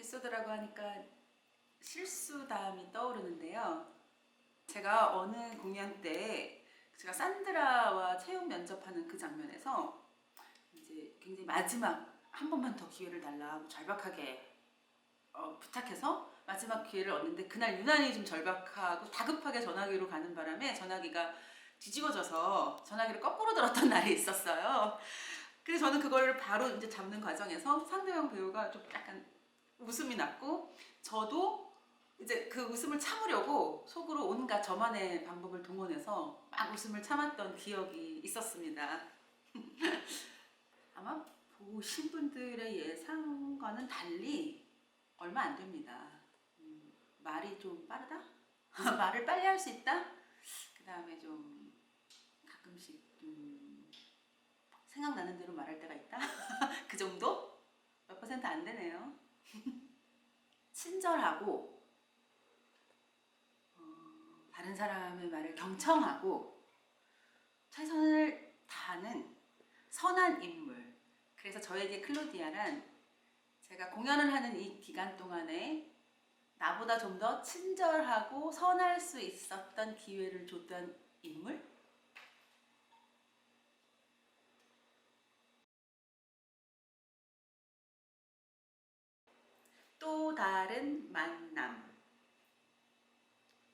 에피소드라고 하니까 실수담이 떠오르는데요. 제가 어느 공연 때 제가 산드라와 채용 면접하는 그 장면에서 이제 굉장히 마지막 한 번만 더 기회를 달라 절박하게 어, 부탁해서 마지막 기회를 얻는데 그날 유난히 좀 절박하고 다급하게 전화기로 가는 바람에 전화기가 뒤집어져서 전화기를 거꾸로 들었던 날이 있었어요. 그래서 저는 그걸 바로 이제 잡는 과정에서 상대방 배우가 좀 약간 웃음이 났고 저도 이제 그 웃음을 참으려고 속으로 온갖 저만의 방법을 동원해서 막 웃음을 참았던 기억이 있었습니다. 아마 보신 분들의 예상과는 달리 얼마 안 됩니다. 음, 말이 좀 빠르다? 말을 빨리 할 수 있다? 그 다음에 좀 가끔씩 좀 생각나는 대로 말할 때가 있다? 그 정도? 몇 퍼센트 안 되네요. 친절하고 어, 다른 사람의 말을 경청하고 최선을 다하는 선한 인물. 그래서 저에게 클로디아란 제가 공연을 하는 이 기간 동안에 나보다 좀 더 친절하고 선할 수 있었던 기회를 줬던 인물? 다른.